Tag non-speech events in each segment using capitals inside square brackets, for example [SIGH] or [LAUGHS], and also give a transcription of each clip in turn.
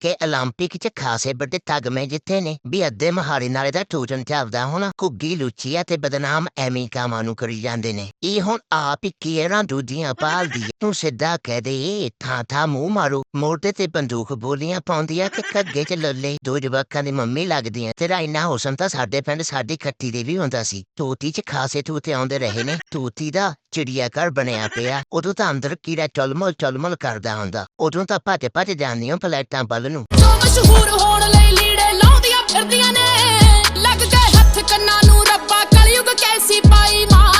ਕਿ 올림픽 'ਚ ਖਾਸੇ ਵੱਡੇ ਤਗਮੇ ਜਿੱਥੇ ਨੇ ਵੀ ਅੱਧੇ ਮਹਾਰੀ ਨਾਲੇ ਦਾ ਟੂਟਨ ਚੱਲਦਾ ਹੁਣ ਕੁੱਗੀ ਲੁੱਚੀ ਆ ਤੇ ਬਦਨਾਮ ਐਵੇਂ ਕਾਮਾਂ ਨੂੰ ਕਰੀ ਜਾਂਦੇ ਨੇ ਇਹ ਹੁਣ ਆਪ ਹੀ ਕੀਰਾਂ ਦੂਜੀਆਂ ਪਾਲਦੀ ਏ। ਤੂੰ ਸਿੱਧਾ ਕਹਿ ਦੇ ਥਾਂ ਥਾਂ ਮੂੰਹ ਮਾਰੂ ਮੋਢੇ ਤੇ ਬੰਦੂਕ ਬੋਲੀਆਂ ਪਾਉਂਦੀ ਆ ਕਿ ਕੱਗੇ 'ਚ ਲੱਲੇ ਦੋ ਜਵਾਕਾਂ ਦੀ ਮੰਮੀ ਲੱਗਦੀ ਆ ਤੇਰਾ ਇੰਨਾ ਹੁਸਨ ਤਾਂ ਸਾਡੇ ਪਿੰਡ ਸਾਡੀ ਖੱਟੀ ਦੇ ਵੀ ਹੁੰਦਾ ਸੀ ਤੋਤੀ 'ਚ ਖਾਸੇ ਤੂਤੇ ਆਉਂਦੇ ਰਹੇ ਨੇ ਤੋਤੀ ਦਾ ਚਿੜੀਆ ਘਰ ਬਣਿਆ ਪਿਆ। ਉਦੋਂ ਤਾਂ ਅੰਦਰ ਕੀੜਾ ਚਲਮਲ ਚਲਮਲ ਕਰਦਾ ਹੁੰਦਾ। ਉਦੋਂ ਤਾਂ ਭੱਜ ਭੱਜ ਜਾਂਦੀਆਂ ਪਲੇਟਾਂ ਵੱਲ ਨੂੰ। ਜੋ ਮਸ਼ਹੂਰ ਹੋਣ ਲਈ ਲੀੜੇ ਲਾਉਂਦੀਆਂ ਫਿਰਦੀਆਂ ਨੇ ਲੱਗ ਗਏ ਹੱਥ ਕੰਨਾਂ ਨੂੰ ਰੱਬਾ ਕਲਯੁਗ ਕੈਸੀ ਪਾਈ ਮਾਂ।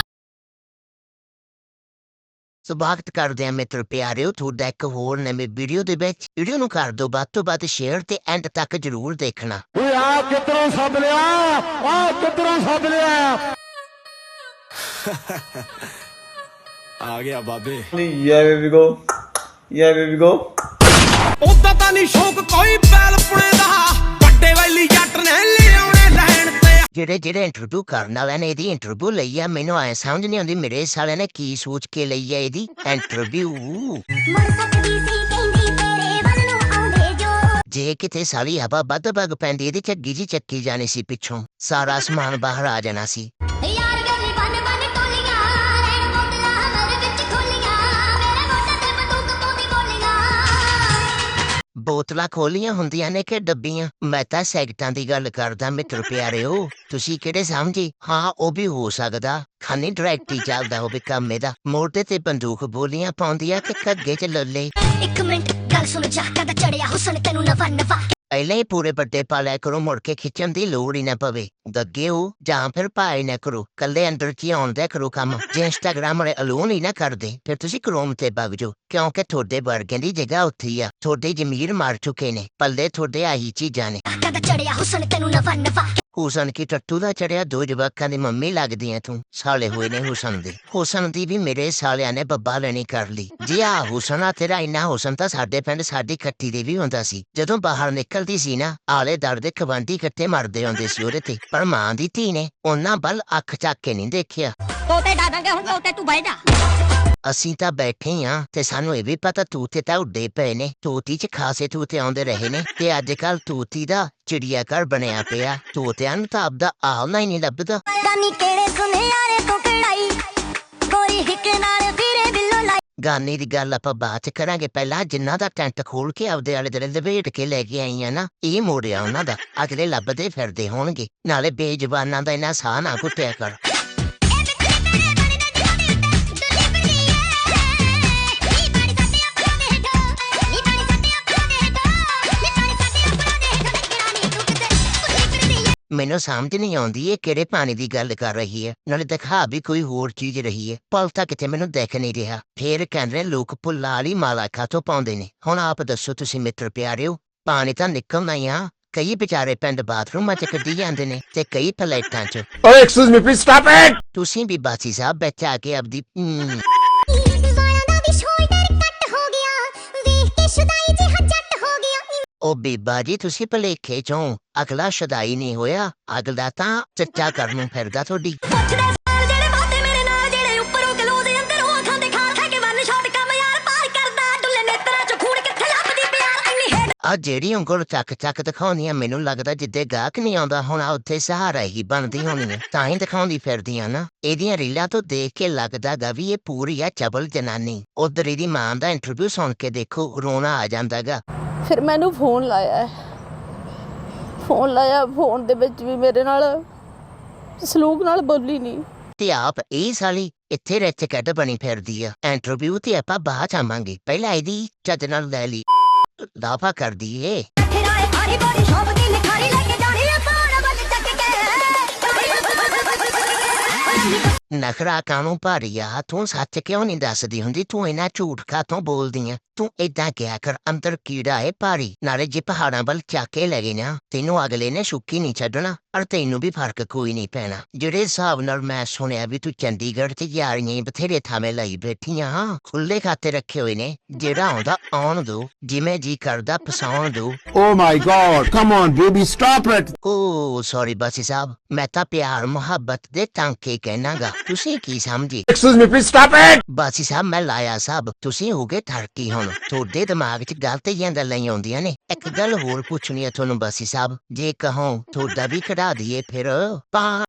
ਸਵਾਗਤ ਕਰਦੇ ਹਾਂ ਮਿੱਤਰ ਪਿਆਰਿਓ ਤੁਹਾਡਾ ਇੱਕ ਹੋਰ ਨਵੀਂ ਵੀਡੀਓ ਦੇ ਵਿੱਚ। ਵੀਡੀਓ ਨੂੰ ਕਰ ਦਿਓ ਵੱਧ ਤੋਂ ਵੱਧ ਸ਼ੇਅਰ ਤੇ ਐਂਡ ਤੱਕ ਜਰੂਰ ਦੇਖਣਾ। ਓਏ ਆ ਕਿੱਧਰੋਂ ਸੱਦ ਲਿਆ? ਆ ਕਿੱਧਰੋਂ ਸੱਦ ਲਿਆ? [LAUGHS] ਆ ਗਿਆ ਬਾਬੇ Yeah, baby, go. Yeah, baby, go. ਉਦਾਂ ਤਾਂ ਨਹੀਂ ਸ਼ੌਕ ਕੋਈ ਪੈਲ ਪੁਣੇ ਦਾ ਵੱਡੇ ਵੈਲੀ ਜੱਟ ਨੇ ਲਿਆਉਣੇ ਲੈਣ ਤੇ ਜਿਹੜੇ ਜਿਹੜੇ ਇੰਟਰਵਿਊ ਕਰਨ ਵਾਲਿਆਂ ਨੇ ਇਹਦੀ ਇੰਟਰਵਿਊ ਲਈ ਆ ਮੈਨੂੰ ਐ ਸਮਝ ਨਹੀਂ ਆਉਂਦੀ ਮੇਰੇ ਸਾਲਿਆਂ ਨੇ ਕੀ ਸੋਚ ਕੇ ਲਈ ਆ ਇਹਦੀ ਇੰਟਰਵਿਊ ਮਰ ਸਕਦੀ ਸੀ ਕਹਿੰਦੀ ਤੇਰੇ ਵੱਲ ਨੂੰ ਆਉਂਦੇ ਜੋ ਜੇ ਕਿਤੇ ਸਾਲੀ ਹਵਾ ਵੱਧ ਵੱਗ ਪੈਂਦੀ ਇਹਦੀ ਝੱਗੀ ਜੀ ਚੱਕੀ ਜਾਣੀ ਸੀ ਪਿੱਛੋਂ ਸਾਰਾ ਸਮਾਨ ਬਾਹਰ ਆ ਜਾਣਾ ਸੀ ਬੋਤਲਾਂ ਖੋਲੀਆਂ ਹੁੰਦੀਆਂ ਨੇ ਕਿ ਡੱਬੀਆਂ? ਮੈਂ ਤਾਂ ਸੈਕਟਾਂ ਦੀ ਗੱਲ ਕਰਦਾ ਮਿੱਤਰ ਪਿਆਰਿਓ। ਤੁਸੀਂ ਕਿਹੜੇ ਸਮਝੀ? ਹਾਂ ਉਹ ਵੀ ਹੋ ਸਕਦਾ। ਖਾਨੀ ਡਾਇਰੈਕਟ ਹੀ ਚੱਲਦਾ ਹੋਵੇ ਕੰਮ ਇਹਦਾ ਮੋਢੇ ਤੇ ਬੰਦੂਕ ਬੋਲੀਆਂ ਪਾਉਂਦੀਆਂ ਕਿ ਕੱਗੇ ਚ ਲੱਲੇ। ਇੱਕ ਮਿੰਟ ਗੱਲ ਸੁਣ ਜਾ। ਕਦਾ ਚੜਿਆ ਹੁਸਨ ਤੈਨੂੰ ਨਵਾ ਨਵਾ ਪਹਿਲਾਂ ਹੀ ਪੂਰੇ ਵੱਡੇ ਪਾਲਿਆ ਕਰੋ ਮੁੜ ਕੇ ਖਿੱਚਣ ਦੀ ਲੋੜ ਹੀ ਨਾ ਪਵੇ। ਹੋ ਜਾਂ ਫਿਰ ਪਾਏ ਨਾ ਕਰੋ ਕੱਲੇ ਅੰਦਰ ਕੀ ਆਉਂਦਾ ਕਰੋ ਕੰਮ? ਜੇ ਇੰਸਟਾਗ੍ਰਾਮ ਵਾਲੇ ਅਲੋਨ ਹੀ ਨਾ ਕਰਦੇ ਫਿਰ ਤੁਸੀਂ ਕ੍ਰੋਮ ਤੇ ਵਗ ਜਾਓ ਕਿਉਂਕਿ ਤੁਹਾਡੇ ਵਰਗਿਆਂ ਦੀ ਜਗ੍ਹਾ ਉੱਥੇ ਆ। ਤੁਹਾਡੇ ਜ਼ਮੀਰ ਮਾਰ ਚੁੱਕੇ ਨੇ ਪੱਲੇ ਤੁਹਾਡੇ ਆਹੀ ਚੀਜ਼ਾਂ ਨੇ। ਕਦਾ ਚੜਿਆ ਹੁਸਨ ਤੈਨੂੰ ਨਵਾ ਨਵਾ ਹੁਸਨ ਕੀ ਟੱਟੂ ਦਾ ਚੜਿਆ ਦੋ ਜਵਾਕਾਂ ਦੀ ਮੰਮੀ ਲੱਗਦੀ ਐ ਤੂੰ ਸਾਲੇ ਹੋਏ ਨੇ ਹੁਸਨ ਦੇ। ਹੁਸਨ ਦੀ ਵੀ ਮੇਰੇ ਸਾਲਿਆਂ ਨੇ ਬੱਬਾ ਲੈਣੀ ਕਰ ਲਈ। ਜੀ ਆ ਹੁਸਨ ਆ ਤੇਰਾ ਇੰਨਾ ਹੁਸਨ ਤਾਂ ਸਾਡੇ ਪਿੰਡ ਸਾਡੀ ਖੱਟੀ ਦੇ ਵੀ ਹੁੰਦਾ ਸੀ। ਜਦੋਂ ਬਾਹਰ ਨਿਕਲਦੀ ਸੀ ਨਾ ਆਲੇ ਦਰ ਦੇ ਖਵਾਂਡੀ ਇਕੱਠੇ ਮਰਦੇ ਹੁੰਦੇ ਸੀ ਉਹਦੇ ਤੇ ਪਰ ਮਾਂ ਦੀ ਧੀ ਨੇ ਉਹਨਾਂ ਵੱਲ ਅੱਖ ਚੱਕ ਕੇ ਨਹੀਂ ਦੇਖਿਆ। ਤੋਤੇ ਡਾਦਾਂਗੇ ਹੁਣ ਤੋਤੇ ਤੂੰ ਬਹਿ ਜਾ। ਅਸੀਂ ਤਾਂ ਬੈਠੇ ਆ ਤੇ ਸਾਨੂੰ ਇਹ ਵੀ ਪਤਾ ਤੂਤੇ ਤਾਂ ਉੱਡੇ ਪਏ ਨੇ ਤੂਤੀ ਚ ਖਾਸੇ ਤੂਤੇ ਆਉਂਦੇ ਰਹੇ ਨੇ ਤੇ ਅੱਜ ਕੱਲ ਤੂਤੀ ਦਾ ਚਿੜੀਆ ਘਰ ਬਣਿਆ ਪਿਆ। ਤੂਤਿਆਂ ਨੂੰ ਤਾਂ ਆਪਦਾ ਆਲਣਾ ਹੀ ਨਹੀਂ ਲੱਭਦਾ। ਗਾਨੀ ਕਿਹੜੇ ਸੁਨਿਆਰੇ ਤੋਂ ਕੜਾਈ ਗਾਨੀ ਦੀ ਗੱਲ ਆਪਾਂ ਬਾਅਦ ਚ ਕਰਾਂਗੇ। ਪਹਿਲਾਂ ਜਿੰਨਾ ਦਾ ਟੈਂਟ ਖੋਲ ਕੇ ਆਪਦੇ ਆਲੇ ਦੁਆਲੇ ਲਪੇਟ ਕੇ ਲੈ ਕੇ ਆਈਆਂ ਨਾ, ਇਹ ਮੋੜਿਆ ਉਹਨਾਂ ਦਾ। ਅਗਲੇ ਲੱਭਦੇ ਫਿਰਦੇ ਹੋਣਗੇ। ਨਾਲੇ ਬੇਜ਼ਬਾਨਾਂ ਦਾ ਇਹਨਾਂ ਸਾਹ ਨਾ ਕੁੱਟਿਆ ਕਰ। ਮੈਨੂੰ ਸਮਝ ਨਹੀਂ ਆਉਂਦੀ ਇਹ ਕਿਹੜੇ ਪਾਣੀ ਦੀ ਗੱਲ ਕਰ ਰਹੀ ਹੈ। ਨਾਲੇ ਦਿਖਾ ਵੀ ਕੋਈ ਹੋਰ ਚੀਜ਼ ਰਹੀ ਹੈ। ਪਲ ਤਾਂ ਕਿਤੇ ਮੈਨੂੰ ਦੇਖ ਨਹੀਂ ਰਿਹਾ। ਫੇਰ ਕਹਿੰਦੇ ਲੋਕ ਪੁੱਲਾ ਵਾਲੀ ਮਾਲਾ ਖਾਤੋਂ ਪਾਉਂਦੇ ਨੇ। ਹੁਣ ਆਪ ਦੱਸੋ ਤੁਸੀਂ ਮਿੱਤਰ ਪਿਆਰਿਓ ਪਾਣੀ ਤਾਂ ਨਿਕਲਣਾ ਹੀ ਆ। ਕਈ ਵਿਚਾਰੇ ਪਿੰਡ ਬਾਥਰੂਮਾਂ 'ਚ ਕੱਢੀ ਜਾਂਦੇ ਨੇ ਤੇ ਕਈ ਪਲੇਟਾਂ 'ਚ। ਓਏ excuse me please stop it ਤੁਸੀਂ ਵੀ ਬਾਸੀ ਸਾਹਿਬ ਬੈਠ ਕੇ ਆਪਦੀ ਉਹ ਬੀਬਾ ਜੀ ਤੁਸੀਂ ਭਲੇਖੇ ਚੋਂ ਅਗਲਾ ਸ਼ਦਾਈ ਨਹੀਂ ਹੋਇਆ। ਅਗਲਾ ਤਾਂ ਚੱਚਾ ਕਰਨ ਨੂੰ ਫਿਰਦਾ ਤੁਹਾਡੀ। ਆ ਜਿਹੜੀ ਉਂਗਲ ਚੱਕ ਚੱਕ ਦਿਖਾਉਂਦੀ ਆ ਮੈਨੂੰ ਲੱਗਦਾ ਜਿੱਦੇ ਗਾਹਕ ਨਹੀਂ ਆਉਂਦਾ ਹੁਣ ਆ ਉੱਥੇ ਸਹਾਰਾ ਹੀ ਬਣਦੀ ਹੋਣੀ ਹੈ। ਤਾਂ ਹੀ ਦਿਖਾਉਂਦੀ ਫਿਰਦੀ ਆ ਨਾ। ਇਹਦੀਆਂ ਰੀਲਾਂ ਤੋਂ ਦੇਖ ਕੇ ਲੱਗਦਾ ਗਾ ਵੀ ਇਹ ਪੂਰੀ ਆ ਚਬਲ ਜਨਾਨੀ। ਉਧਰ ਇਹਦੀ ਮਾਂ ਦਾ ਇੰਟਰਵਿਊ ਸੁਣ ਕੇ ਦੇਖੋ ਰੋਣਾ ਆ ਜਾਂਦਾਗਾ। ਫਿਰ ਮੈਨੂੰ ਫੋਨ ਲਾਇਆ ਹੈ। ਫੋਨ ਲਾਇਆ ਫੋਨ ਦੇ ਵਿੱਚ ਵੀ ਮੇਰੇ ਨਾਲ ਸਲੂਕ ਨਾਲ ਬੋਲੀ ਨਹੀਂ ਤੇ ਆਪ ਇਹ ਸਾਲੀ ਇੱਥੇ ਰਹਿ ਕੱਟ ਬਣੀ ਫਿਰਦੀ ਆ। ਇੰਟਰਵਿਊ ਤੇ ਆਪਾਂ ਬਾਅਦ ਚ ਆਵਾਂਗੇ। ਪਹਿਲਾਂ ਇਹਦੀ ਚੱਜ ਨਾਲ ਲੈ ਲਈ। ਦਾਫਾ ਕਰ ਦਈਏ ਆ ਨਖਰਾ ਕਾਨੂੰ ਭਾਰੀ ਆ ਤੂੰ ਸੱਚ ਕਿਉਂ ਨਹੀਂ ਦੱਸਦੀ ਹੁੰਦੀ? ਤੂੰ ਇਹਨਾਂ ਝੂਠ ਕਾਤੋਂ ਬੋਲਦੀ ਆ ਤੂੰ ਏਦਾਂ ਕਿਹਾ ਕਰ ਅੰਦਰ ਕੀੜਾ ਹੈ ਭਾਰੀ। ਨਾਲੇ ਜੇ ਪਹਾੜਾਂ ਵੱਲ ਚੱਕ ਕੇ ਲੈ ਗਏ ਨਾ ਤੈਨੂੰ ਅਗਲੇ ਨੇ ਸੁੱਕੀ ਨਹੀਂ ਛੱਡਣਾ ਔਰ ਤੈਨੂੰ ਵੀ ਫ਼ਰਕ ਕੋਈ ਨਹੀਂ ਪੈਣਾ। ਜਿਹੜੇ ਹਿਸਾਬ ਨਾਲ ਮੈਂ ਸੁਣਿਆ ਵੀ ਤੂੰ ਚੰਡੀਗੜ੍ਹ ਤੇ ਯਾਰੀਆਂ ਹੀ ਬਥੇਰੇ ਥਾਵੇਂ ਲਈ ਬੈਠੀਆਂ ਖੁੱਲੇ ਖਾਤੇ ਰੱਖੇ ਹੋਏ ਨੇ। ਜਿਹੜਾ ਆਉਂਦਾ ਆਉਣ ਦੋ। ਜਿਵੇਂ ਜੀ ਕਰਦਾ ਫਸਾਉਣ ਦੋ। ਓ my god come on baby stop it oh sorry Bassi sahib ਮੈਂ ਤਾਂ ਪਿਆਰ ਮੁਹੱਬਤ ਦੇ ਟਾਂਕੇ ਕਹਿਣਾਗਾ। ਤੁਸੀਂ ਕੀ ਸਮਝੀ? Excuse me please stop it Bassi sahib ਮੈਂ ਲਾਇਆ ਸਾਹਿਬ ਤੁਸੀਂ ਹੋ ਗਏ ਠਰਕੀ ਹੁਣ। ਤੁਹਾਡੇ ਦਿਮਾਗ 'ਚ ਗਲਤ ਜਿਹੀਆਂ ਗੱਲਾਂ ਹੀ ਆਉਂਦੀਆਂ ਨੇ। ਇੱਕ ਗੱਲ ਹੋਰ ਪੁੱਛਣੀ ਹੈ ਤੁਹਾਨੂੰ ਬਾਸੀ ਸਾਹਿਬ। ਜੇ ਕਹੋ ਤੁਹਾਡਾ ਵੀ ਕਢਾ ਦਈਏ ਫਿਰ ਪਾ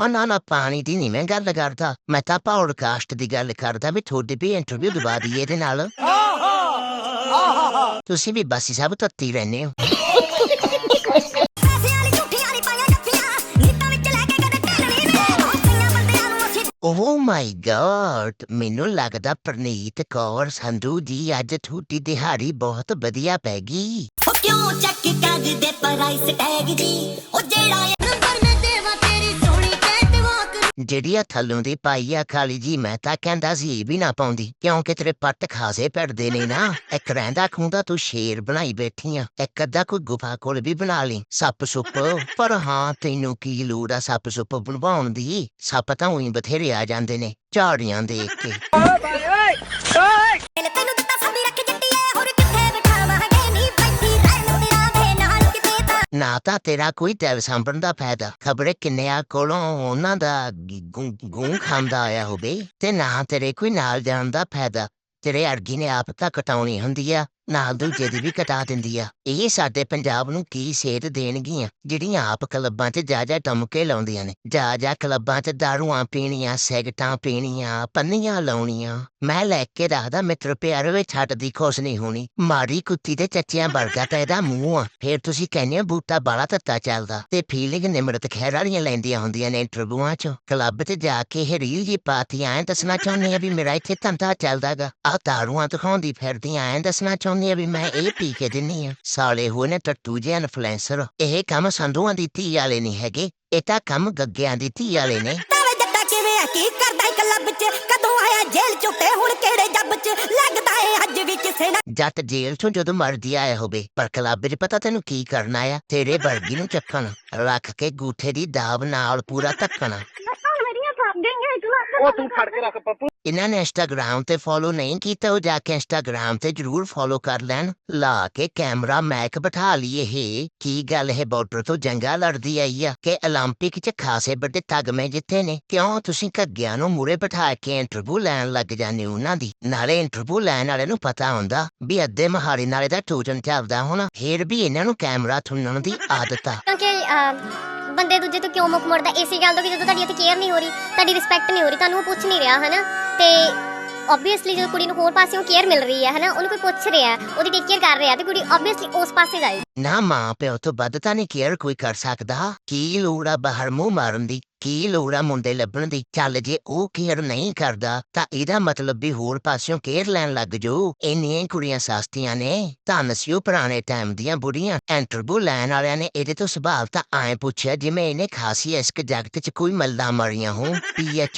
ਉਹ ਨਾ ਨਾ ਪਾਣੀ ਦੀ ਨਹੀਂ ਮੈਂ ਗੱਲ ਕਰਦਾ। ਮੈਂ ਤਾਂ ਪੌਡਕਾਸਟ ਦੀ ਗੱਲ ਕਰਦਾ ਵੀ ਤੁਹਾਡੇ ਵੀ ਇੰਟਰਵਿਊ ਦਵਾ ਦਈਏ ਇਹਦੇ ਨਾਲ। ਤੁਸੀਂ ਵੀ ਬਾਸੀ ਸਾਹਿਬ ਤੱਤੀ ਰਹਿੰਦੇ ਹੋ। ਓ ਮਾਈ ਗॉड ਮੈਨੂੰ ਲੱਗਦਾ ਪ੍ਰਨੀਤ ਕੌਰ ਸੰਧੂ ਜੀ ਅੱਜ ਤੁਹਾਡੀ ਦਿਹਾੜੀ ਬਹੁਤ ਵਧੀਆ ਪੈ ਗਈ। ਉਹ ਕਿਉਂ ਚੱਕ ਕਰਦੇ ਪ੍ਰਾਈਸ ਟੈਗ ਜੀ? ਉਹ ਜਿਹੜਾ ਨੰਬਰ ਮੈਂ ਦੇਵਾਂ ਤੇਰੀ ਜਿਹੜੀ ਆ ਥੱਲੋਂ ਦੀ ਪਾਈ ਆ ਖਾਲੀ ਜੀ, ਮੈਂ ਤਾਂ ਕਹਿੰਦਾ ਸੀ ਵੀ ਨਾ ਪਾਉਂਦੀ। ਕਿਉਂਕਿ ਤੇਰੇ ਪੱਟ ਖਾਸੇ ਪੜਦੇ ਨੇ ਨਾ? ਇੱਕ ਰਹਿੰਦਾ ਖੁੰਦਾ ਤੂੰ ਸ਼ੇਰ ਬਣਾਈ ਬੈਠੀ ਆ। ਇੱਕ ਅੱਧਾ ਕੋਈ ਗੁਫਾ ਕੋਲ ਵੀ ਬਣਾ ਲਈ, ਸੱਪ ਸੁੱਪ। ਪਰ ਹਾਂ, ਤੈਨੂੰ ਕੀ ਲੋੜ ਆ ਸੱਪ ਸੁੱਪ ਬਣਵਾਉਣ ਦੀ? ਸੱਪ ਤਾਂ ਉਹੀ ਬਥੇਰੇ ਆ ਜਾਂਦੇ ਨੇ, ਝਾੜੀਆਂ ਦੇਖ ਕੇ। ਨਾ ਤਾਂ ਤੇਰਾ ਕੋਈ ਟੈਲ ਸਾਂਭਣ ਦਾ ਫਾਇਦਾ ਖਬਰੇ ਕਿੰਨਿਆਂ ਕੋਲੋਂ ਉਹਨਾਂ ਦਾ ਗੂੰ ਗੂੰ ਖਾਂਦਾ ਆਇਆ ਹੋਵੇ ਤੇ ਨਾ ਤੇਰੇ ਕੋਈ ਨਾਲ ਜਾਣ ਦਾ ਫਾਇਦਾ ਤੇਰੇ ਅਰਗੀ ਨੇ ਆਪ ਤਾਂ ਕਟਾਉਣੀ ਹੁੰਦੀ ਆ ਨਾਲ ਦੂਜੇ ਦੀ ਵੀ ਕਟਾ ਦਿੰਦੀ ਆ, ਇਹ ਸਾਡੇ ਪੰਜਾਬ ਨੂੰ ਕੀ ਸੇਧ ਦੇਣਗੀਆਂ, ਜਿਹੜੀਆਂ ਆਪ ਕਲੱਬਾਂ 'ਚ ਜਾ ਜਾ ਟਮਕੇ ਲਾਉਂਦੀਆਂ ਨੇ। ਜਾ ਜਾ ਕਲੱਬਾਂ 'ਚ ਦਾਰੂਆਂ ਪੀਣੀਆਂ ਸਿਗਟਾਂ ਪੀਣੀਆਂ, ਪੰਨੀਆਂ ਲਾਉਣੀਆਂ। ਮੈਂ ਲੈ ਕੇ ਰੱਖਦਾ ਮਿੱਤਰ ਪਿਆਰ ਵਿੱਚ ਛੱਡ ਦੀ ਖੁਸ਼ ਨਹੀਂ ਹੋਣੀ। ਮਾਰੀ ਕੁੱਤੀ ਦੇ ਚੱਚਿਆਂ ਵਰਗਾ ਤਾਂ ਇਹਦਾ ਮੂੰਹ ਆ। ਫੇਰ ਤੁਸੀਂ ਕਹਿੰਦੇ ਹੋ ਬੂਟਾ ਬਾਲਾ ਤੱਤਾ ਚੱਲਦਾ ਤੇ ਫੀਲਿੰਗ ਨਿਮਰਤ ਖਹਿਰ ਲੈਂਦੀਆਂ ਹੁੰਦੀਆਂ ਨੇ ਇੰਟਰਵਿਊਆਂ 'ਚ। ਕਲੱਬ ਚ ਜਾ ਕੇ ਇਹ ਰੀਲ ਜੀ ਪਾਤੀ, ਐਂ ਦੱਸਣਾ ਚਾਹੁੰਦੀ ਆ ਵੀ ਮੇਰਾ ਇੱਥੇ ਧੰਦਾ ਚੱਲਦਾਗਾ। ਆ ਦਾਰੂਆਂ ਦਿਖਾਉਂਦੀ ਫਿਰਦੀ, ਐਂ ਦੱਸਣਾ ਚਾਹੁੰਦੀ ਆ ਵੀ ਮੈਂ ਇਹ ਪੀ ਕੇ ਦਿੰਨੀ ਆ। ਸਾਲੇ ਹੋਏ ਨੇ ਟੱਟੂ ਜਿਹੇ ਇਨਫਲੂਐਂਸਰ। ਇਹ ਕੰਮ ਸੰਧੂਆਂ ਦੀ ਧੀ ਵਾਲੇ ਨਹੀਂ ਹੈਗੇ। ਇਹ ਤਾਂ ਕੰਮ ਗੱਗਿਆਂ ਦੀ ਧੀ ਵਾਲੇ ਨੇ। ਤਾਵੇ ਜੱਟਾ ਕਿਵੇਂ ਆ? ਕੀ ਕਰਦਾ ਇੱਕ ਲੱਭ ਚ? ਕਦੋਂ ਆਇਆ ਜੇਲ੍ਹ ਚੋਂ ਤੇ ਹੁਣ ਕਿਹੜੇ ਜੱਬ ਚ? ਲੱਗਦਾ ਏ ਅੱਜ ਵੀ ਕਿਸੇ ਨਾਲ। ਜੱਟ ਜੇਲ੍ਹ ਤੋਂ ਜਦੋਂ ਮਰਦੀ ਆਇਆ ਹੋਵੇ ਪਰ ਕਲੱਬ 'ਚ ਪਤਾ ਤੈਨੂੰ ਕੀ ਕਰਨਾ ਆ? ਤੇਰੇ ਵਰਗੀ ਨੂੰ ਚੱਕਣ। ਰੱਖ ਕੇ ਗੂਠੇ ਦੀ ਦਾਬ ਨਾਲ ਪੂਰਾ ਧੱਕਣਾ। ਉਹ ਤੂੰ ਫੜ ਕੇ ਰੱਖ ਪੱਪੂ ਇਹਨਾਂ ਨੇ ਇੰਸਟਾਗ੍ਰਾਮ ਤੇ ਫੋਲੋ ਨਹੀਂ ਕੀਤਾ ਉਹ ਜਾ ਕੇ ਇੰਸਟਾਗ੍ਰਾਮ ਤੇ ਜਰੂਰ ਫੋਲੋ ਕਰ ਲੈਣ ਲਾ ਕੇ ਕੈਮਰਾ ਮੈਕ ਬਿਠਾ ਲਈਏ ਇਹ ਕੀ ਗੱਲ ਹੈ ਬਾਰਡਰ ਤੋਂ ਜੰਗਾ ਲੜਦੀ ਆਈ ਆ ਕਿ 올림픽 'ਚ ਖਾਸੇ ਵੱਡੇ ਤਗਮੇ ਜਿੱਥੇ ਨੇ ਕਿਉਂ ਤੁਸੀਂ ਘੱਗਿਆਂ ਨੂੰ ਮੂਰੇ ਬਿਠਾ ਕੇ ਇੰਟਰਵਿਊ ਲੈਣ ਲੱਗ ਜਾਂਦੇ ਹੋ ਉਹਨਾਂ ਦੀ ਨਾਲੇ ਇੰਟਰਵਿਊ ਲੈਣ ਵਾਲੇ ਨੂੰ ਪਤਾ ਹੁੰਦਾ ਵੀ ਅੱਧੇ ਮਹਾਰੀ ਨਾਲੇ ਦਾ ਟੂਟਨ ਚੱਲਦਾ ਹੋਣਾ ਫੇਰ ਵੀ ਇਹਨਾਂ ਨੂੰ ਕੈਮਰਾ ਥੁੰਨਣ ਦੀ ਆਦਤ ਆ ਕਿਉਂਕਿ ਅਹ, ਬੰਦੇ ਦੂਜੇ ਤੋਂ ਕਿਉਂ ਮੁੱਖ ਮੁੜਦਾ? ਇਸੇ ਗੱਲ ਤੋਂ ਕਿ ਜਦੋਂ ਤੁਹਾਡੀ ਇੱਥੇ ਕੇਅਰ ਨਹੀਂ ਹੋ ਰਹੀ, ਤੁਹਾਡੀ ਰਿਸਪੈਕਟ ਨਹੀਂ ਹੋ ਰਹੀ, ਤੁਹਾਨੂੰ ਉਹ ਪੁੱਛ ਨਹੀਂ ਰਿਹਾ, ਹਨਾ? ਤੇ ਆਬਵੀਅਸਲੀ ਜਦੋਂ ਕੁੜੀ ਨੂੰ ਹੋਰ ਪਾਸਿਓਂ ਕੇਅਰ ਮਿਲ ਰਹੀ ਹੈ, ਹਨਾ? ਉਹਨੂੰ ਕੋਈ ਪੁੱਛ ਰਿਹਾ, ਉਹਦੀ ਟੇਕ ਕੇਅਰ ਕਰ ਰਿਹਾ, ਤੇ ਕੁੜੀ ਆਬਵੀਅਸਲੀ ਉਸ ਪਾਸੇ ਜਾਏ ਨਾ ਮਾਂ ਪਿਓ ਤੋਂ ਵੱਧ ਤਾਂ ਨਹੀਂ ਕੇਅਰ ਕੋਈ ਕਰ ਸਕਦਾ। ਕੀ ਲੋੜ ਆ ਬਾਹਰ ਮੂੰਹ ਮਾਰਨ ਦੀ? ਕੀ ਲੋੜ ਆ ਮੁੰਡੇ ਲੱਭਣ ਦੀ? ਚੱਲ ਜੇ ਉਹ ਕੇਅਰ ਨਹੀਂ ਕਰਦਾ, ਤਾਂ ਇਹਦਾ ਮਤਲਬ ਵੀ ਹੋਰ ਪਾਸਿਓਂ ਕੇਅਰ ਲੈਣ ਲੱਗ ਜਾਊ ਇੰਨੀਆਂ ਕੁੜੀਆਂ ਸਸਤੀਆਂ ਨੇ। ਧੰਨ ਸਿਓ ਪੁਰਾਣੇ ਟਾਈਮ ਦੀਆਂ ਬੁੜੀਆਂ। ਇੰਟਰਵਿਊ ਲੈਣ ਵਾਲਿਆਂ ਨੇ ਇਹਦੇ ਤੋਂ ਸੁਭਾਅ ਤਾਂ ਐ ਪੁੱਛਿਆ ਜਿਵੇਂ ਇਹਨੇ ਖਾਸੀ ਇਸ ਜਗਤ 'ਚ ਕੋਈ ਮੱਲਾ ਮਾਰੀਆਂ ਹੋ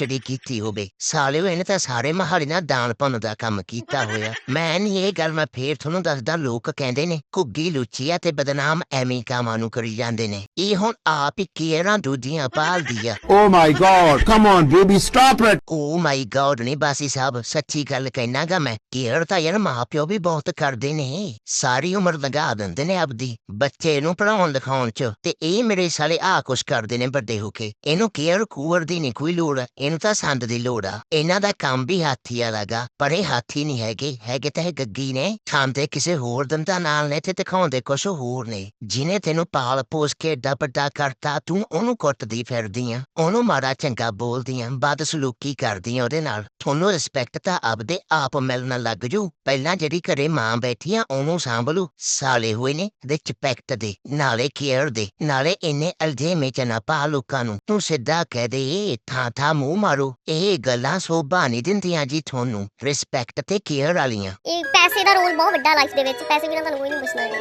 ਡੀ ਕੀਤੀ ਹੋਵੇ। ਸਾਲਿਓ, ਇਹਨੇ ਤਾਂ ਸਾਰੇ ਮਹਾਲੀ ਨਾਲ ਦਾਨ ਪੁੰਨ ਦਾ ਕੰਮ ਕੀਤਾ ਹੋਇਆ। ਮੈਂ ਨਹੀਂ ਇਹ ਗੱਲ ਮੈਂ ਫੇਰ ਤੁਹਾਨੂੰ ਦੱਸਦਾ, ਲੋਕ ਕਹਿੰਦੇ ਨੇ, ਘੁੱਗੀ ਲੁੱਚੀਆ ਤੇ ਬਦਨਾਮ ਐਵੇਂ ਕਾਮਾਂ ਨੂੰ ਕਰੀ ਜਾਂਦੇ ਨੇ। ਇਹ ਹੁਣ ਆਪ ਹੀ ਕੇਰਾਂ ਦੂਜੀਆਂ ਪਾਲਦੀ ਆ। ਓ my god come on baby stop it oh my god ਨਹੀਂ ਬਾਸੀ ਸਾਹਿਬ ਸੱਚੀ ਗੱਲ ਕਹਿਣਾਗਾ ਮੈਂ ਕੇਅਰ ਤਾਂ ਯਾਰ ਮਾਪਿਓ ਵੀ ਬਹੁਤ ਕਰਦੇ ਨੇ। ਸਾਰੀ ਉਮਰ ਲਗਾ ਦਿੰਦੇ ਨੇ ਆਪਦੀ ਬੱਚੇ ਨੂੰ ਪੜਾਉਣ ਲਿਖਾਉਣ ਚ ਤੇ ਇਹ ਮੇਰੇ ਸਾਲੇ ਆ ਕੁਛ ਕਰਦੇ ਨੇ ਵੱਡੇ ਹੋ ਕੇ। ਇਹਨੂੰ ਕੇਅਰ ਕੂਅਰ ਦੀ ਨਹੀਂ ਕੋਈ ਲੋੜ ਇਹਨੂੰ ਤਾਂ ਸੰਦ ਦੀ ਲੋੜ ਆ। ਇਹਨਾਂ ਦਾ ਕੰਮ ਵੀ ਹਾਥੀ ਆ ਲਗਾ ਪਰ ਇਹ ਹਾਥੀ ਨਹੀਂ ਹੈਗੇ ਹੈਗੇ ਤਾਂ ਇਹ ਗੱਗੀ ਨੇ। ਖਾਂਦੇ ਕਿਸੇ ਹੋਰ ਦੰਦਾ ਨਾਲ ਨੇ ਤੇ ਦਿਖਾਉਂਦੇ ਕੁਛ ਹੋਰ ਨੇ। ਜਿਨੇ ਤੈਨੂੰ ਪਾਲ ਪੋਸ ਕੇ ਏਡਾ ਵੱਡਾ ਕਰਤਾ ਤੂੰ ਉਹਨੂੰ ਕੁੱਟਦੀ ਫਿਰਦੀ ਆ। ਉਹਨੂੰ ਮਾੜਾ ਚੰਗਾ ਬੋਲਦੀ ਆ ਬਦਸਲੂਕੀ ਕਰਦੀ ਆ ਉਹਦੇ ਨਾਲ। ਤੁਹਾਨੂੰ ਰਿਸਪੈਕਟ ਤਾਂ ਆਪਦੇ ਆਪ ਮਿਲਣ ਲੱਗ ਜੂ। ਪਹਿਲਾਂ ਜਿਹੜੀ ਘਰੇ ਮਾਂ ਬੈਠੀ ਆ, ਉਹਨੂੰ ਸੰਭਲੂ। ਸਾਲੇ ਹੋਏ ਨੇ ਰਿਸਪੈਕਟ ਦੇ, ਨਾਲੇ ਕੇਅਰ ਦੇ, ਨਾਲੇ ਇੰਨੇ ਅਲਝੇਵੇਂ ਚ ਨਾ ਪਾ ਲੋਕਾਂ ਨੂੰ। ਤੂੰ ਸਿੱਧਾ ਕਹਿ ਦੇ ਥਾਂ ਥਾਂ ਮੂੰਹ ਮਾਰੋ। ਇਹ ਗੱਲਾਂ ਸੋਭਾ ਨਹੀਂ ਦਿੰਦੀਆਂ ਜੀ ਤੁਹਾਨੂੰ ਰਿਸਪੈਕਟ ਤੇ ਕੇਅਰ ਵਾਲੀਆਂ। ਇਹ ਪੈਸੇ ਦਾ ਰੋਲ ਬਹੁਤ ਵੱਡਾ ਲਾਈਫ ਦੇ ਵਿੱਚ, ਪੈਸੇ ਬਿਨਾਂ ਤੁਹਾਨੂੰ ਕੋਈ ਨਹੀਂ ਪੁੱਛਣਾ ਹੈਗਾ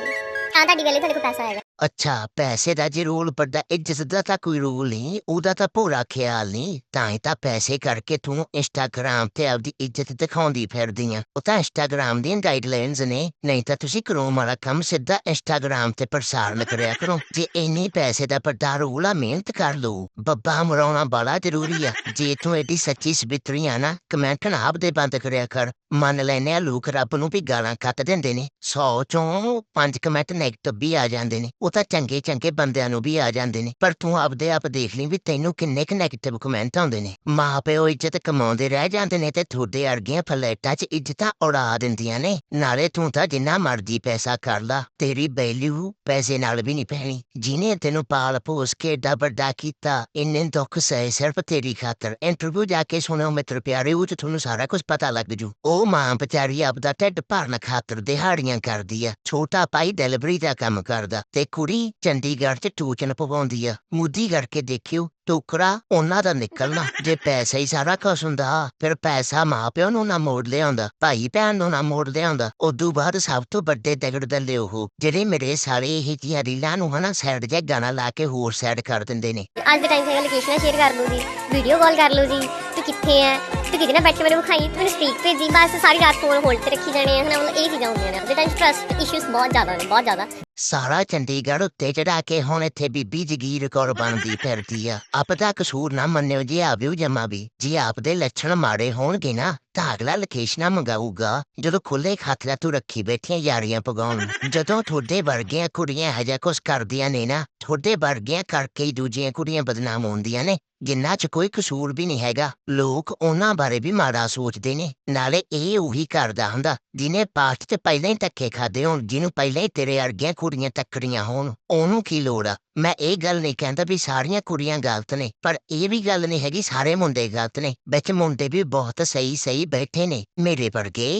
ਤਾਂ ਤੁਹਾਡੀ ਵੇਲੇ ਤੁਹਾਡੇ ਕੋਲ ਪੈਸਾ ਆਏਗਾ ਅੱਛਾ, ਪੈਸੇ ਦਾ ਜੇ ਰੋਲ ਪੜਦਾ ਇੱਜ਼ਤ ਦਾ ਤਾਂ ਕੋਈ ਰੋਲ ਨਹੀਂ, ਉਹਦਾ ਤਾਂ ਪੂਰਾ ਖਿਆਲ ਨਹੀਂ, ਤਾਂ ਹੀ ਤਾਂ ਪੈਸੇ ਕਰਕੇ ਤੂੰ ਇੰਸਟਾਗ੍ਰਾਮ ਤੇ ਆਪਦੀ ਇੱਜ਼ਤ ਦਿਖਾਉਂਦੀ ਫਿਰਦੀ ਆ ਉਹ ਤਾਂ ਇੰਸਟਾਗ੍ਰਾਮ ਦੀਆਂ ਗਾਈਡਲਾਈਨਸ ਨੇ, ਨਹੀਂ ਤਾਂ ਤੁਸੀਂ ਕਰੋ ਵਾਲਾ ਕੰਮ ਸਿੱਧਾ ਇੰਸਟਾਗ੍ਰਾਮ ਤੇ ਪ੍ਰਸਾਰਨ ਕਰਿਆ ਕਰੋ। ਜੇ ਇੰਨੇ ਪੈਸੇ ਦਾ ਪੜਦਾ ਰੋਲ ਆ, ਮਿਹਨਤ ਕਰ ਲਓ। ਬੱਬਾ ਮਰਾਉਣਾ ਬੜਾ ਜ਼ਰੂਰੀ ਆ। ਜੇ ਤੂੰ ਐਡੀ ਸੱਚੀ ਸਬਿਤਰੀ ਆ ਨਾ, ਕਮੈਂਟ ਨਾ ਆਪਦੇ ਬੰਦ ਕਰਿਆ ਕਰ। ਮੰਨ ਲੈਨੇ ਆ ਲੋਕ ਰੱਬ ਨੂੰ ਵੀ ਗਾਲਾਂ ਕੱਟ ਦਿੰਦੇ ਨੇ 100 ਚੋਂ 5 ਕਮੈਂਟ ਨੈਗੇਟਿਵ ਵੀ ਆ ਜਾਂਦੇ ਨੇ, ਉਹ ਤਾਂ ਚੰਗੇ ਚੰਗੇ ਬੰਦਿਆਂ ਨੂੰ ਵੀ ਆ ਜਾਂਦੇ ਨੇ, ਪਰ ਤੂੰ ਆਪਦੇ ਆਪ ਦੇਖ ਲਈ ਵੀ ਤੈਨੂੰ ਕਿੰਨੇ ਕੁ ਨੈਗੇਟਿਵ ਕਮੈਂਟ ਆਉਂਦੇ ਨੇ। ਮਾਂ ਪਿਓ ਇੱਜ਼ਤ ਕਮਾਉਂਦੇ ਰਹਿ ਜਾਂਦੇ ਨੇ ਤੇ ਤੁਹਾਡੇ ਅਰਗੀਆਂ ਫਲੈਟਾਂ 'ਚ ਇੱਜ਼ਤਾਂ ਉਡਾ ਦਿੰਦੀਆਂ ਨੇ, ਨਾਲੇ ਤੂੰ ਤਾਂ ਜਿੰਨਾ ਮਰਜ਼ੀ ਪੈਸਾ ਕਰ ਲਾ, ਤੇਰੀ ਵੈਲਿਊ ਪੈਸੇ ਨਾਲ ਵੀ ਨਹੀਂ ਪੈਣੀ, ਜਿਹਨੇ ਤੈਨੂੰ ਪਾਲ ਪੋਸ ਕੇ ਏਡਾ ਵੱਡਾ ਕੀਤਾ, ਇੰਨੇ ਦੁੱਖ ਸਹੇ ਸਿਰਫ ਤੇਰੀ ਖਾਤਰ ਇੰਟਰਵਿਊ ਜਾ ਕੇ ਸੁਣੋ ਮਿੱਤਰ ਪਿਆਰੇ, ਉਹ 'ਚ ਤੁਹਾਨੂੰ ਸਾਰਾ ਕੁਝ ਪਤਾ ਲੱਗ ਜੂ, ਉਹ ਮਾਂ ਵਿਚਾਰੀ ਆਪਦਾ ਢਿੱਡ ਭਰਨ ਖਾਤਰ ਦਿਹਾੜੀਆਂ ਕਰਦੀ ਆ। ਛੋਟਾ ਭਾਈ ਡਿਲੀਵਰੀ ਦਾ ਕੰਮ ਕਰਦਾ ਤੇ ਕੁੜੀ ਚੰਡੀਗੜ੍ਹ 'ਚ ਟਿਊਸ਼ਨ ਪਵਾਉਂਦੀ ਆ। ਮੁੱਦੀ ਕਰਕੇ ਦੇਖਿਓ, ਟੋਕਰਾ ਉਹਨਾਂ ਦਾ ਨਿਕਲਣਾ। ਜੇ ਪੈਸਾ ਹੀ ਸਾਰਾ ਕੁਛ ਹੁੰਦਾ, ਫਿਰ ਪੈਸਾ ਮਾਂ ਨੂੰ ਨਾ ਮੋੜ ਲਿਆਉਂਦਾ, ਭਾਈ ਭੈਣ ਨੂੰ ਨਾ ਮੋੜ ਲਿਆਉਂਦਾ। ਉਦੋਂ ਬਾਅਦ ਸਭ ਤੋਂ ਵੱਡੇ ਦਗੜ ਦਲੇ ਉਹ, ਜਿਹੜੇ ਮੇਰੇ ਸਾਰੇ ਇਹ ਜੀਆਂ ਰੀਲਾਂ ਨੂੰ ਹਨਾ ਸਾਈਡ 'ਚ ਗਾਣਾ ਲਾ ਕੇ ਹੋਰ ਸਾਈਡ ਕਰ ਦਿੰਦੇ ਨੇ। ਅੱਜ ਦੇ ਟਾਈਮ ਤੇ ਲੋਕੇਸ਼ਨ ਸ਼ੇਅਰ ਕਰ ਲਓ ਜੀ ਵੀਡੀਓ ਕਾਲ ਕਰ ਲਓ ਜੀ ਤੂੰ ਕਿੱਥੇ ਹੈ ਤੂੰ ਕਿਹਦੇ ਨਾਲ ਬੈਠ ਕੇ ਮੈਨੂੰ ਵਿਖਾਈ ਮੈਨੂੰ ਸਪੀਕ ਭੇਜੀ, ਬਸ ਸਾਰੀ ਰਾਤ ਫੋਨ ਹੋਲਡ ਤੇ ਰੱਖੀ ਜਾਣੇ ਆ, ਹਨਾ, ਮਤਲਬ ਇਹ ਚੀਜ਼ਾਂ ਹੁੰਦੀਆਂ ਨੇ। ਅੱਜ ਟਾਈਮ ਟਰਸਟ ਇਸ਼ੂਸ ਬਹੁਤ ਜ਼ਿਆਦਾ ਨੇ, ਬਹੁਤ ਜ਼ਿਆਦਾ। ਸਾਰਾ ਚੰਡੀਗੜ੍ਹ ਉੱਤੇ ਚੜਾ ਕੇ ਹੁਣ ਇੱਥੇ ਬੀਬੀ ਜਗੀਰ ਕੌਰ ਬਣਦੀ ਫਿਰਦੀ ਆ। ਆਪ ਦਾ ਕਸੂਰ ਨਾ ਮੰਨਿਓ, ਜੀ ਆਵਿਓ ਜਮਾ ਵੀ। ਜੇ ਆਪ ਦੇ ਲੱਛਣ ਮਾੜੇ ਹੋਣਗੇ ਨਾ, ਤਾਂ ਅਗਲਾ ਲੋਕੇਸ਼ਨਾਂ ਮੰਗਾਊਗਾ, ਜਦੋਂ ਖੁੱਲੇ ਖਾਤਰਾ ਤੂੰ ਰੱਖੀ ਬੈਠੀਆਂ ਯਾਰੀਆਂ ਪਗਾਉਣ ਜਦੋਂ ਤੁਹਾਡੇ ਵਰਗੀਆਂ ਕੁੜੀਆਂ ਹਜਾ ਕੁਛ ਕਰਦੀਆਂ ਨੇ ਨਾ, ਤੁਹਾਡੇ ਵਰਗੀਆਂ ਕਰਕੇ ਹੀ ਦੂਜੀਆਂ ਕੁੜੀਆਂ ਬਦਨਾਮ ਹੁੰਦੀਆਂ ਨੇ, ਜਿੰਨਾ ਚ ਕੋਈ ਕਸੂਰ ਵੀ ਨਹੀਂ ਹੈਗਾ। ਲੋਕ ਉਹਨਾਂ ਬਾਰੇ ਵੀ ਮਾੜਾ ਸੋਚਦੇ ਨੇ। ਨਾਲੇ ਇਹ ਉਹੀ ਕਰਦਾ ਹੁੰਦਾ, ਜਿਹਨੇ ਪਾਠ ਤੇ ਪਹਿਲਾਂ ਹੀ ਧੱਕੇ ਖਾਦੇ ਹੋਣ, ਜਿਹਨੂੰ ਪਹਿਲਾਂ ਹੀ ਤੇਰੇ ਵਰਗੀਆਂ ਕੁੜੀਆਂ ਟੱਕਰੀਆਂ ਹੋਣ ਉਹਨੂੰ ਕੀ ਲੋੜ ਆ? ਮੈਂ ਇਹ ਗੱਲ ਨਹੀਂ ਕਹਿੰਦਾ ਵੀ ਸਾਰੀਆਂ ਕੁੜੀਆਂ ਗਲਤ ਨੇ ਪਰ ਇਹ ਵੀ ਗੱਲ ਨਹੀਂ ਹੈਗੀ ਸਾਰੇ ਮੁੰਡੇ ਗਲਤ ਨੇ ਵਿੱਚ ਮੁੰਡੇ ਵੀ ਬਹੁਤ ਸਹੀ ਸਹੀ ਬੈਠੇ ਨੇ ਮੇਰੇ ਵਰਗੇ।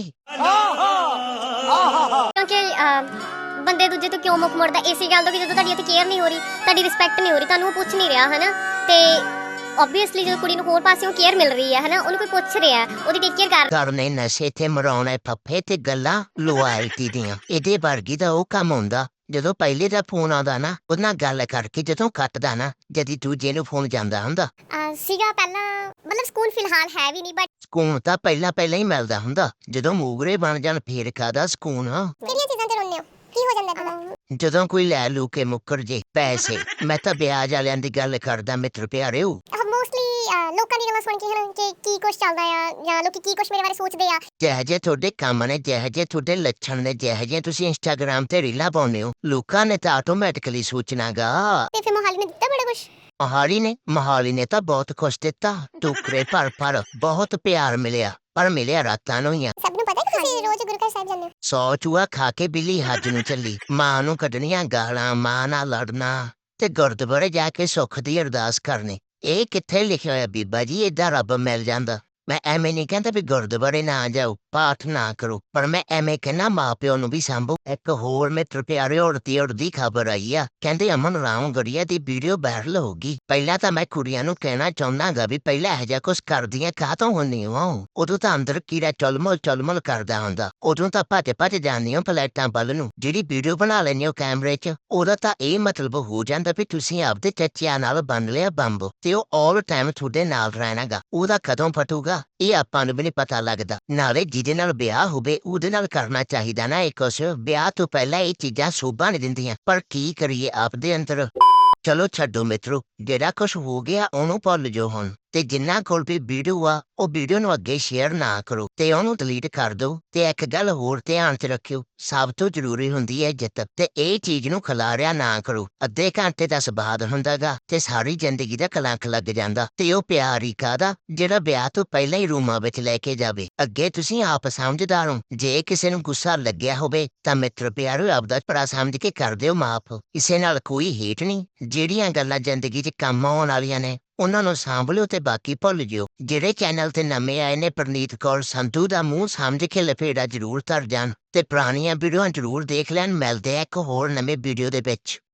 ਕਿਉਂਕਿ ਬੰਦੇ ਦੂਜੇ ਤੋਂ ਕਿਉਂ ਮੁੱਖ ਮੁੜਦਾ? ਇਸੇ ਗੱਲ ਤੋਂ ਕਿ ਜਦੋਂ ਤੁਹਾਡੀ ਇੱਥੇ ਕੇਅਰ ਨਹੀਂ ਹੋ ਰਹੀ ਤੁਹਾਡੀ ਰਿਸਪੈਕਟ ਨਹੀਂ ਹੋ ਰਹੀ ਤੁਹਾਨੂੰ ਉਹ ਪੁੱਛ ਨਹੀਂ ਰਿਹਾ ਹਨਾ? ਤੇ ਆਬਵੀਅਸਲੀ ਜਦੋਂ ਕੁੜੀ ਨੂੰ ਹੋਰ ਪਾਸਿਓਂ ਕੇਅਰ ਮਿਲ ਰਹੀ ਹੈ ਹਨਾ? ਉਹਨੂੰ ਕੋਈ ਪੁੱਛ ਰਿਹਾ ਉਹਦੀ ਟੇਕ ਕੇਅਰ ਕਰ ਕਰਨੇ ਨਸ਼ੇ ਤੇ ਮਰਾਉਣੇ ਫੱਫੇ ਤੇ ਗੱਲਾਂ ਲੋਇਲਟੀ ਦੀਆਂ। ਇਹਦੇ ਵਰਗੀ ਦਾ ਉਹ ਕੰਮ ਹੁੰਦਾ। ਜਦੋਂ ਪਹਿਲੇ ਦਾ ਫੋਨ ਆਉਂਦਾ ਨਾ ਉਹਦੇ ਨਾਲ ਗੱਲ ਕਰਕੇ ਜਦੋਂ ਕੱਟਦਾ ਨਾ ਜਦੀ ਦੂਜੇ ਨੂੰ ਫੋਨ ਜਾਂਦਾ ਹੁੰਦਾ। ਅਹ, ਸੀਗਾ ਪਹਿਲਾਂ ਮਤਲਬ ਸਕੂਲ ਫਿਲਹਾਲ ਹੈ ਵੀ ਨਹੀਂ ਬਟ ਸਕੂਨ ਤਾਂ ਪਹਿਲਾਂ ਪਹਿਲਾਂ ਹੀ ਮਿਲਦਾ ਹੁੰਦਾ। ਜਦੋਂ ਮੂਗਰੇ ਬਣ ਜਾਣ ਫੇਰ ਕਾਦਾ ਸਕੂਨ? ਕਿਹੜੀਆਂ ਚੀਜ਼ਾਂ ਤੇ ਰੋਂਦੇ ਹੋ? ਕੀ ਹੋ ਜਾਂਦਾ ਤੁਹਾਨੂੰ ਜਦੋਂ ਕੋਈ ਲੈ ਲੂ ਕੇ ਮੁੱਕਰ ਜੇ ਪੈਸੇ ਮੈਂ ਤਾਂ ਵਿਆਜ ਵਾਲਿਆਂ ਦੀ ਗੱਲ ਕਰਦਾ ਮਿੱਤਰ ਪਿਆਰਿਓ। ਲੋਕਾਂ ਦੀ ਗੱਲਾਂ ਸੁਣ ਕੇ ਹਨਾ ਕਿ ਕੀ ਕੁਝ ਚੱਲਦਾ ਆ ਜਾਂ ਲੋਕੀ ਕੀ ਕੁਝ ਮੇਰੇ ਬਾਰੇ ਸੋਚਦੇ ਆ। ਜਿਹੋ ਜਿਹੇ ਤੁਹਾਡੇ ਕੰਮ ਨੇ ਜਿਹੋ ਜਿਹੇ ਤੁਹਾਡੇ ਲੱਛਣ ਨੇ ਜਿਹੋ ਜਿਹੇ ਤੁਸੀਂ ਇੰਸਟਾਗ੍ਰਾਮ ਤੇ ਰੀਲਾਂ ਪਾਉਂਦੇ ਹੋ ਲੋਕਾਂ ਨੇ ਤਾਂ ਆਟੋਮੈਟਿਕਲੀ ਸੋਚਣਾਗਾ। ਤੇ ਫਿਰ ਮੋਹਾਲੀ ਨੇ ਦਿੱਤਾ ਬੜਾ ਕੁਝ ਮਹਾਲੀ ਨੇ ਮਹਾਲੀ ਨੇ ਤਾਂ ਬਹੁਤ ਕੁਛ ਦਿੱਤਾ। ਟੁਕਰੇ ਭਰ ਭਰ ਬਹੁਤ ਪਿਆਰ ਮਿਲਿਆ ਪਰ ਮਿਲਿਆ ਰਾਤਾਂ ਨੂੰ ਹੀ ਆ। ਸਭ ਨੂੰ ਪਤਾ ਕਿ ਤੁਸੀਂ ਰੋਜ਼ ਗੁਰਕਰ ਸਾਹਿਬ ਜਾਂਦੇ ਹੋ? ਸੌ ਚੂਹਾ ਖਾ ਕੇ ਬਿੱਲੀ ਹੱਜ ਨੂੰ ਚੱਲੀ ਮਾਂ ਨੂੰ ਕੱਢਣੀਆਂ ਗਾਲਾਂ ਮਾਂ ਨਾਲ ਲੜਨਾ ਤੇ ਗੁਰਦੁਆਰੇ ਜਾ ਕੇ ਸੁੱਖ ਦੀ ਅਰਦਾਸ ਕਰਨੀ। ਇਹ ਕਿੱਥੇ ਲਿਖਿਆ ਹੋਇਆ ਬੀਬਾ ਜੀ ਏਦਾਂ ਰੱਬ ਮਿਲ ਜਾਂਦਾ ਮੈਂ ਐਵੇਂ ਨਹੀਂ ਕਹਿੰਦਾ ਵੀ ਗੁਰਦੁਆਰੇ ਨਾ ਜਾਓ ਪਾਠ ਨਾ ਕਰੋ ਪਰ ਮੈਂ ਐਵੇਂ ਕਹਿੰਦਾ ਮਾਂ ਪਿਓ ਨੂੰ ਵੀ ਸੰਭੋ ਇੱਕ ਹੋਰ ਮਿੱਤਰ ਪਿਆਰੇ ਉੜਦੀ ਉੜਦੀ ਖਬਰ ਆਈ ਆ। ਕਹਿੰਦੇ ਅਮਨ ਰਾਮ ਗੜੀਆ ਦੀ ਵੀਡੀਓ ਵਾਇਰਲ ਹੋ ਗਈ। ਪਹਿਲਾਂ ਤਾਂ ਮੈਂ ਕੁੜੀਆਂ ਨੂੰ ਕਹਿਣਾ ਚਾਹੁੰਦਾਗਾ ਵੀ ਪਹਿਲਾਂ ਇਹ ਜਿਹਾ ਕੁਝ ਕਰਦੀਆਂ ਕਾਹਤੋਂ ਹੁੰਦੀਆਂ ਵਾਂ? ਉਦੋਂ ਤਾਂ ਅੰਦਰ ਕੀੜਾ ਚਲਮਲ ਚਲਮਲ ਕਰਦਾ ਹੁੰਦਾ। ਉਦੋਂ ਤਾਂ ਭੱਜ ਭੱਜ ਜਾਂਦੀਆਂ ਪਲੇਟਾਂ ਵੱਲ ਨੂੰ। ਜਿਹੜੀ ਵੀਡੀਓ ਬਣਾ ਲੈਂਦੇ ਹੋ ਕੈਮਰੇ 'ਚ, ਉਹਦਾ ਤਾਂ ਇਹ ਮਤਲਬ ਹੋ ਜਾਂਦਾ ਵੀ ਤੁਸੀਂ ਆਪਦੇ ਚੱਚਿਆਂ ਨਾਲ ਬੰਨ ਲਿਆ ਬੰਬ ਤੇ ਉਹ ਆਲ ਟਾਈਮ ਤੁਹਾਡੇ ਨਾਲ ਰਹਿਣਾਗਾ। ਉਹਦਾ ਕਦੋਂ ਫਟੂਗਾ, ਇਹ ਆਪਾਂ ਨੂੰ ਵੀ ਨਹੀਂ ਪਤਾ ਲੱਗਦਾ। ਨਾਲੇ ਜਿਹਦੇ ਨਾਲ ਵਿਆਹ ਹੋਵੇ, ਉਹਦੇ ਨਾਲ ਕਰਨਾ ਚਾਹੀਦਾ ਨਾ ਇਹ ਕੁਛ। ਵਿਆਹ ਤੋਂ ਪਹਿਲਾਂ ਇਹ ਚੀਜ਼ਾਂ ਸੋਭਾ ਨਹੀਂ ਦਿੰਦੀਆਂ, ਪਰ ਕੀ ਕਰੀਏ ਆਪਦੇ ਅੰਦਰ? ਚਲੋ ਛੱਡੋ ਮਿੱਤਰੋ, ਜਿਹੜਾ ਕੁਛ ਹੋ ਗਿਆ ਉਹਨੂੰ ਭੁੱਲ ਜਾਓ ਹੁਣ। ਤੇ ਜਿੰਨਾ ਕੋਲ ਵੀ ਵੀਡੀਓ ਆ ਉਹ ਵੀਡੀਓ ਨੂੰ ਅੱਗੇ ਸ਼ੇਅਰ ਨਾ ਕਰੋ ਤੇ ਉਹਨੂੰ ਡਿਲੀਟ ਕਰ ਦਿਓ ਤੇ ਇੱਕ ਗੱਲ ਹੋਰ ਧਿਆਨ 'ਚ ਰੱਖਿਓ, ਸਭ ਤੋਂ ਜ਼ਰੂਰੀ ਹੁੰਦੀ ਹੈ ਇੱਜ਼ਤ ਤੇ ਇਹ ਚੀਜ਼ ਨੂੰ ਖਿਲਾਰਿਆ ਨਾ ਕਰੋ। ਅੱਧੇ ਘੰਟੇ ਦਾ ਸਬਾਦ ਹੁੰਦਾਗਾ ਤੇ ਸਾਰੀ ਜ਼ਿੰਦਗੀ ਦਾ ਕਲੰਕ ਲੱਗ ਜਾਂਦਾ ਤੇ ਉਹ ਪਿਆਰ ਹੀ ਕਾਦਾ ਜਿਹੜਾ ਵਿਆਹ ਤੋਂ ਪਹਿਲਾਂ ਹੀ ਰੂਮਾਂ ਵਿੱਚ ਲੈ ਕੇ ਜਾਵੇ। ਅੱਗੇ ਤੁਸੀਂ ਆਪ ਸਮਝਦਾਰ ਹੋ। ਜੇ ਕਿਸੇ ਨੂੰ ਗੁੱਸਾ ਲੱਗਿਆ ਹੋਵੇ ਤਾਂ ਮਿੱਤਰ ਪਿਆਰੋ ਆਪਦਾ ਭਰਾ ਸਮਝ ਕੇ ਕਰ ਦਿਓ ਮਾਫ। ਇਸੇ ਨਾਲ ਕੋਈ ਹੇਟ ਨਹੀਂ। ਜਿਹੜੀਆਂ ਗੱਲਾਂ ਜ਼ਿੰਦਗੀ 'ਚ ਕੰਮ ਆਉਣ ਵਾਲੀਆਂ ਨੇ ਉਹਨਾਂ ਨੂੰ ਸਾਂਭ ਲਿਓ ਤੇ ਬਾਕੀ ਭੁੱਲ ਜਿਓ ਜਿਹੜੇ ਚੈਨਲ ਤੇ ਨਵੇਂ ਆਏ ਨੇ ਪ੍ਰਨੀਤ ਕੌਰ ਸੰਧੂ ਦਾ ਮੂੰਹ ਸਮਝ ਕੇ ਲਪੇੜਾ ਜ਼ਰੂਰ ਧਰ ਜਾਣ ਤੇ ਪੁਰਾਣੀਆਂ ਵੀਡੀਓਆਂ ਜ਼ਰੂਰ ਦੇਖ ਲੈਣ ਮਿਲਦੇ ਆ ਇੱਕ ਹੋਰ ਨਵੇਂ ਵੀਡੀਓ ਦੇ ਵਿੱਚ